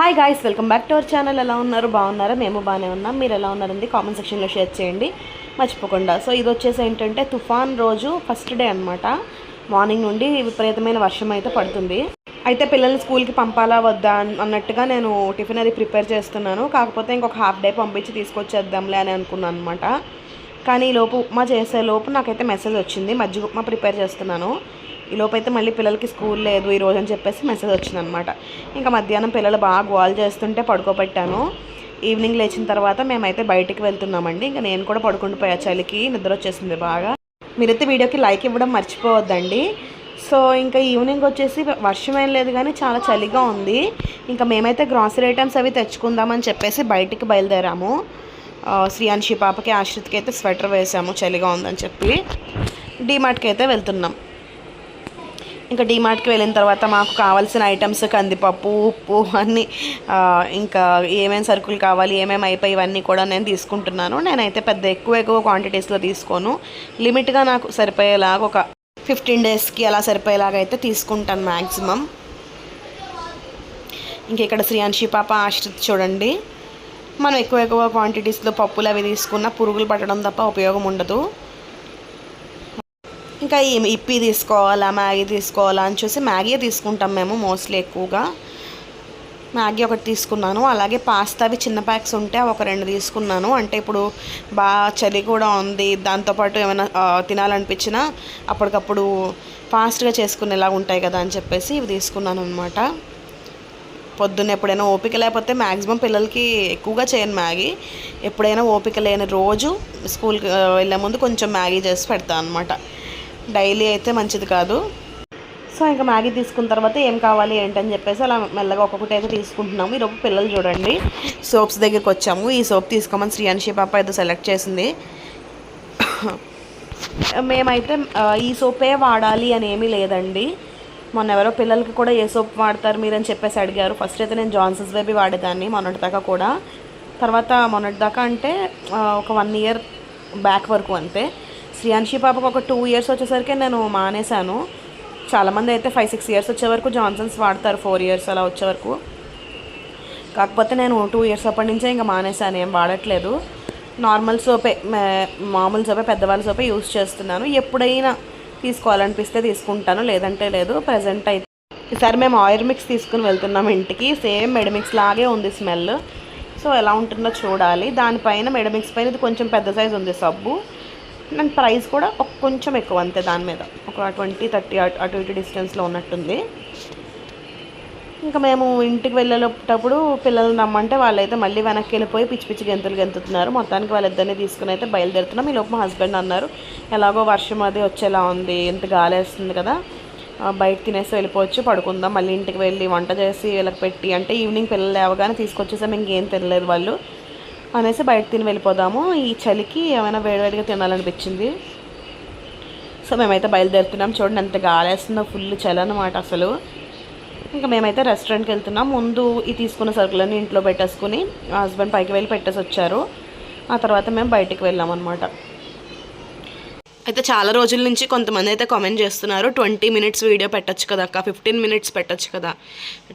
Hi guys welcome back to our channel ఎలా ఉన్నారు? బాగున్నారా? మేము బాగానే ఉన్నాం. మీరు ఎలా ఉన్నారండి కామెంట్ సెక్షన్లో షేర్ చేయండి. మర్చిపోకుండా. సో ఇది వచ్చేసి ఏంటంటే తుఫాన్ రోజు ఫస్ట్ డే అనమాట మార్నింగ్ నుండి విపరీతమైన వర్షం అయితే పడుతుంది. అయితే పిల్లల్ని స్కూల్కి పంపాలా వద్దా అన్నట్టుగా నేను టిఫిన్ అది ప్రిపేర్ చేస్తున్నాను. కాకపోతే ఇంకొక హాఫ్ డే పంపించి తీసుకొచ్చేద్దాంలే అని అనుకున్నాను అనమాట కానీ ఈ లోపు ఉప్మా చేసే లోపు నాకైతే మెసేజ్ వచ్చింది. మజ్జిగ ఉప్మా ప్రిపేర్ చేస్తున్నాను. ఈ లోపు అయితే మళ్ళీ పిల్లలకి స్కూల్ లేదు ఈ రోజు అని చెప్పేసి మెసేజ్ వచ్చింది అనమాట ఇంకా మధ్యాహ్నం పిల్లలు బాగా గోల్ చేస్తుంటే పడుకోబెట్టాను. ఈవినింగ్ లేచిన తర్వాత మేమైతే బయటికి వెళ్తున్నామండి. ఇంకా నేను కూడా పడుకుండిపోయా చలికి నిద్ర వచ్చేసింది బాగా. మీరైతే వీడియోకి లైక్ ఇవ్వడం మర్చిపోవద్దండి. సో ఇంకా ఈవినింగ్ వచ్చేసి వర్షం ఏం లేదు కానీ చాలా చలిగా ఉంది. ఇంకా మేమైతే గ్రాసరీ ఐటమ్స్ అవి తెచ్చుకుందామని చెప్పేసి బయటికి బయలుదేరాము. శ్రీయాన్షి పాపకి ఆశ్రిత్కి అయితే స్వెటర్ వేసాము చలిగా ఉందని చెప్పి. డీమార్ట్కి అయితే వెళ్తున్నాం. ఇంకా డీమార్ట్కి వెళ్ళిన తర్వాత మాకు కావాల్సిన ఐటమ్స్ కందిపప్పు ఉప్పు అన్నీ ఇంకా ఏమేమి సరుకులు కావాలి ఏమేమి అయిపోయి ఇవన్నీ కూడా నేను తీసుకుంటున్నాను. నేనైతే పెద్ద ఎక్కువ ఎక్కువ క్వాంటిటీస్లో తీసుకోను. లిమిట్గా నాకు సరిపోయేలాగా ఒక ఫిఫ్టీన్ డేస్కి అలా సరిపోయేలాగా అయితే తీసుకుంటాను మ్యాక్సిమం ఇంక ఇక్కడ శ్రీయాన్షి పాప ఆశ్రిత్ చూడండి. మనం ఎక్కువ ఎక్కువ క్వాంటిటీస్లో పప్పులు అవి తీసుకున్న పురుగులు పట్టడం తప్ప ఉపయోగం ఉండదు. ఇంకా ఈ ఇప్పి తీసుకోవాలా మ్యాగీ తీసుకోవాలా అని చూసి మ్యాగీ తీసుకుంటాం మేము మోస్ట్లీ ఎక్కువగా. మ్యాగీ ఒకటి తీసుకున్నాను అలాగే పాస్తా అవి చిన్న ప్యాక్స్ ఉంటే అవి ఒక రెండు తీసుకున్నాను. అంటే ఇప్పుడు బాగా చలి కూడా ఉంది దాంతోపాటు ఏమైనా తినాలనిపించినా అప్పటికప్పుడు ఫాస్ట్గా చేసుకునేలా ఉంటాయి కదా అని చెప్పేసి ఇవి తీసుకున్నాను అనమాట పొద్దున్న ఎప్పుడైనా ఓపిక లేకపోతే మ్యాక్సిమం పిల్లలకి ఎక్కువగా చేయను మ్యాగీ. ఎప్పుడైనా ఓపిక లేని రోజు స్కూల్కి వెళ్ళే ముందు కొంచెం మ్యాగీ చేసి పెడతాను అనమాట డైలీ అయితే మంచిది కాదు. సో ఇంకా మ్యాగీ తీసుకున్న తర్వాత ఏం కావాలి ఏంటని చెప్పేసి అలా మెల్లగా ఒక్కొక్కటి అయితే తీసుకుంటున్నాము. ఈరోజు పిల్లలు చూడండి. సోప్స్ దగ్గరికి వచ్చాము. ఈ సోప్ తీసుకోమని శ్రీయాన్షి పాప అయితే సెలెక్ట్ చేసింది. మేమైతే ఈ సోపే వాడాలి అని ఏమీ లేదండి. మొన్న ఎవరో పిల్లలకి కూడా ఏ సోప్ వాడతారు మీరు అని చెప్పేసి అడిగారు. ఫస్ట్ అయితే నేను జాన్సన్స్ బేబీ వాడేదాన్ని మొన్నటి దాకా కూడా. తర్వాత మొన్నటి దాకా అంటే ఒక వన్ ఇయర్ బ్యాక్ వరకు అంతే. శ్రీయాన్షి పాపకు ఒక టూ ఇయర్స్ వచ్చేసరికి నేను మానేశాను. చాలామంది అయితే ఫైవ్ సిక్స్ ఇయర్స్ వచ్చే వరకు జాన్సన్స్ వాడతారు ఫోర్ ఇయర్స్ అలా వచ్చే వరకు. కాకపోతే నేను టూ ఇయర్స్ అప్పటి నుంచే ఇంకా మానేశాను ఏం వాడట్లేదు. నార్మల్ సోపే మే- మామూలు సోపే పెద్దవాళ్ళ సోపే యూస్ చేస్తున్నాను. ఎప్పుడైనా తీసుకోవాలనిపిస్తే తీసుకుంటాను లేదంటే లేదు ప్రజెంట్ అయితే. ఈసారి మేము ఆయిల్ మిక్స్ తీసుకుని వెళ్తున్నాం ఇంటికి సేమ్ మెడమిక్స్ లాగే ఉంది స్మెల్ సో ఎలా ఉంటుందో చూడాలి. దానిపైన మెడమిక్స్ పైన ఇది కొంచెం పెద్ద సైజ్ ఉంది సబ్బు. అండ్ ప్రైస్ కూడా కొంచెం ఎక్కువ అంతే దాని మీద. ఒక ట్వంటీ థర్టీ అటు ఇటు డిస్టెన్స్లో ఉన్నట్టుంది. ఇంకా మేము ఇంటికి వెళ్ళేటప్పుడు పిల్లలు రమ్మంటే వాళ్ళైతే మళ్ళీ వెనక్కి వెళ్ళిపోయి పిచ్చి పిచ్చి గెంతులు గెంతుతున్నారు. మొత్తానికి వాళ్ళిద్దరిని తీసుకుని అయితే బయలుదేరుతున్నాం. ఈ లోపు మా హస్బెండ్ అన్నారు ఎలాగో వర్షం అది వచ్చేలా ఉంది ఎంత గాలి వేస్తుంది కదా బయట తినేసి వెళ్ళిపోవచ్చు పడుకుందాం మళ్ళీ ఇంటికి వెళ్ళి వంట చేసి వీళ్ళకి పెట్టి అంటే ఈవినింగ్ పిల్లలు లేవగానే తీసుకొచ్చేసాం ఇంకేం తినలేదు వాళ్ళు. అనేసి బయట తిని వెళ్ళిపోదాము. ఈ చలికి ఏమైనా వేడివేడిగా తినాలనిపించింది? సో మేమైతే బయలుదేరుతున్నాం. చూడండి ఎంత గాలేస్తుందో ఫుల్ చలి అనమాట అసలు. ఇంకా మేమైతే రెస్టారెంట్కి వెళ్తున్నాం. ముందు ఈ తీసుకున్న సరుకులన్నీ ఇంట్లో పెట్టేసుకుని హస్బెండ్ పైకి వెళ్ళి పెట్టేసి వచ్చారు. ఆ తర్వాత మేము బయటికి వెళ్ళాం అనమాట అయితే చాలా రోజుల నుంచి కొంతమంది అయితే కామెంట్ చేస్తున్నారు. ట్వంటీ మినిట్స్ వీడియో పెట్టచ్చు కదా అక్క ఫిఫ్టీన్ మినిట్స్ పెట్టొచ్చు కదా.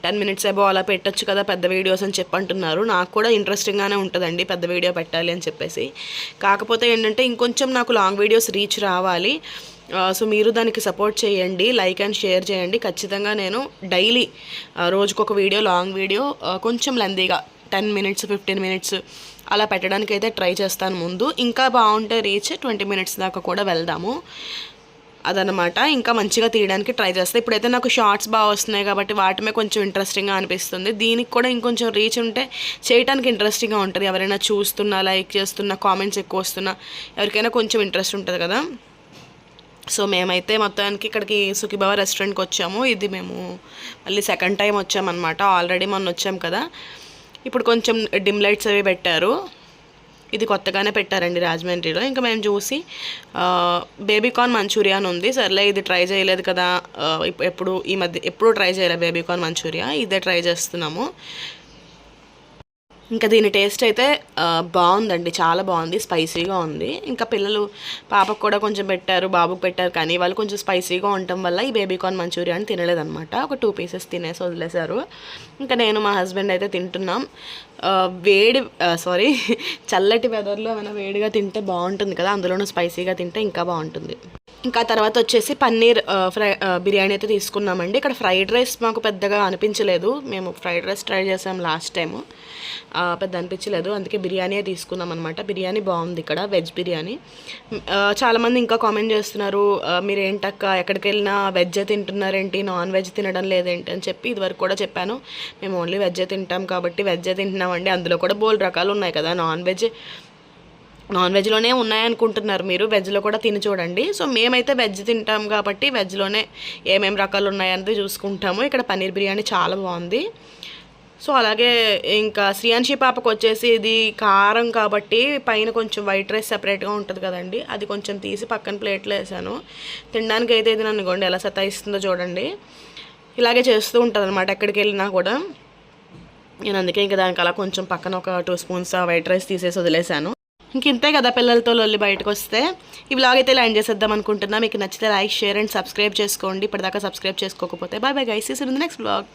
టెన్ మినిట్స్ ఏబో అలా పెట్టచ్చు కదా పెద్ద వీడియోస్ అని చెప్పి అంటున్నారు. నాకు కూడా ఇంట్రెస్టింగ్గానే ఉంటుందండి పెద్ద వీడియో పెట్టాలి అని చెప్పేసి. కాకపోతే ఏంటంటే ఇంకొంచెం నాకు లాంగ్ వీడియోస్ రీచ్ రావాలి. సో మీరు దానికి సపోర్ట్ చేయండి లైక్ అండ్ షేర్ చేయండి. ఖచ్చితంగా నేను డైలీ రోజుకొక వీడియో లాంగ్ వీడియో కొంచెం లెందీగా టెన్ మినిట్స్ ఫిఫ్టీన్ మినిట్స్ అలా పెట్టడానికి అయితే ట్రై చేస్తాను ముందు. ఇంకా బాగుంటే రీచ్ ట్వంటీ మినిట్స్ దాకా కూడా వెళ్దాము. అదనమాట ఇంకా మంచిగా తీయడానికి ట్రై చేస్తాను ఇప్పుడైతే నాకు షార్ట్స్ బాగా వస్తున్నాయి కాబట్టి వాటిమే కొంచెం ఇంట్రెస్టింగ్గా అనిపిస్తుంది. దీనికి కూడా ఇంకొంచెం రీచ్ ఉంటే చేయడానికి ఇంట్రెస్టింగ్గా ఉంటుంది. ఎవరైనా చూస్తున్నా లైక్ చేస్తున్నా కామెంట్స్ ఎక్కువ వస్తున్నా ఎవరికైనా కొంచెం ఇంట్రెస్ట్ ఉంటుంది కదా. సో మేమైతే మొత్తానికి ఇక్కడికి సుఖీబాబా రెస్టారెంట్కి వచ్చాము. ఇది మేము మళ్ళీ సెకండ్ టైం వచ్చామన్నమాట. ఆల్రెడీ మొన్న వచ్చాం కదా. ఇప్పుడు కొంచెం డిమ్ లైట్స్ అవి పెట్టారు. ఇది కొత్తగానే పెట్టారండి రాజమండ్రిలో. ఇంకా మేము చూసి బేబీకార్న్ మంచూరియా అని ఉంది. సర్లే ఇది ట్రై చేయలేదు కదా. ఎప్పుడు ఈ మధ్య ఎప్పుడు ట్రై చేయలేదు బేబీకార్న్ మంచూరియా. ఇదే ట్రై చేస్తున్నాము. ఇంకా దీని టేస్ట్ అయితే బాగుందండి. చాలా బాగుంది. స్పైసీగా ఉంది. ఇంకా పిల్లలు పాపకు కూడా కొంచెం పెట్టారు బాబుకు పెట్టారు కానీ వాళ్ళు కొంచెం స్పైసీగా ఉండటం వల్ల ఈ బేబీ కార్న్ మంచూరియా తినలేదన్నమాట. ఒక టూ పీసెస్ తినేసి వదిలేశారు. ఇంకా నేను మా హస్బెండ్ అయితే తింటున్నాం. వేడి సారీ చల్లటి వెదర్లో ఏమైనా వేడిగా తింటే బాగుంటుంది కదా. అందులోనూ స్పైసీగా తింటే ఇంకా బాగుంటుంది. ఇంకా తర్వాత వచ్చేసి పన్నీర్ ఫ్రై బిర్యానీ అయితే తీసుకున్నామండి. ఇక్కడ ఫ్రైడ్ రైస్ మాకు పెద్దగా అనిపించలేదు. మేము ఫ్రైడ్ రైస్ ట్రై చేసాం లాస్ట్ టైము. పెద్ద అనిపించలేదు. అందుకే బిర్యానీ తీసుకున్నాం అనమాట బిర్యానీ బాగుంది ఇక్కడ వెజ్ బిర్యానీ. చాలామంది ఇంకా కామెంట్ చేస్తున్నారు మీరు ఏంటక్క ఎక్కడికి వెళ్ళినా వెజ్ తింటున్నారేంటి? నాన్ వెజ్ తినడం లేదేంటి అని చెప్పి ఇదివరకు కూడా చెప్పాను. మేము ఓన్లీ వెజ్ తింటాం కాబట్టి వెజ్ తింటున్నామండి. అందులో కూడా బోల్ రకాలు ఉన్నాయి కదా. నాన్ వెజ్ నాన్ వెజ్లోనే ఉన్నాయనుకుంటున్నారు మీరు. వెజ్లో కూడా తిని చూడండి. సో మేమైతే వెజ్ తింటాం కాబట్టి వెజ్లోనే ఏమేమి రకాలు ఉన్నాయన్నది చూసుకుంటాము. ఇక్కడ పన్నీర్ బిర్యానీ చాలా బాగుంది. సో అలాగే ఇంకా శ్రీయాన్షి పాపకు వచ్చేసి ఇది కారం కాబట్టి పైన కొంచెం వైట్ రైస్ సపరేట్గా ఉంటుంది కదండి. అది కొంచెం తీసి పక్కన ప్లేట్లో వేసాను. తినడానికి అయితే ఇది నన్ను గొండి ఎలా సతాయిస్తుందో చూడండి. ఇలాగే చేస్తూ ఉంటుంది అనమాట ఎక్కడికి వెళ్ళినా కూడా. నేను అందుకే ఇంకా దానికి అలా కొంచెం పక్కన ఒక టూ స్పూన్స్ వైట్ రైస్ తీసేసి వదిలేశాను ఇంక ఇంతే కదా పిల్లలతో లొల్లి బయటకు వస్తే ఈ వ్లాగ్ అయితే లైన్ చేసేద్దాం అనుకుంటున్నా. మీకు నచ్చితే లైక్ షేర్ అండ్ సబ్స్క్రైబ్ చేసుకోండి. ఇప్పటిదాకా సబ్స్క్రైబ్ చేసుకోకపోతే. Bye bye guys is next vlog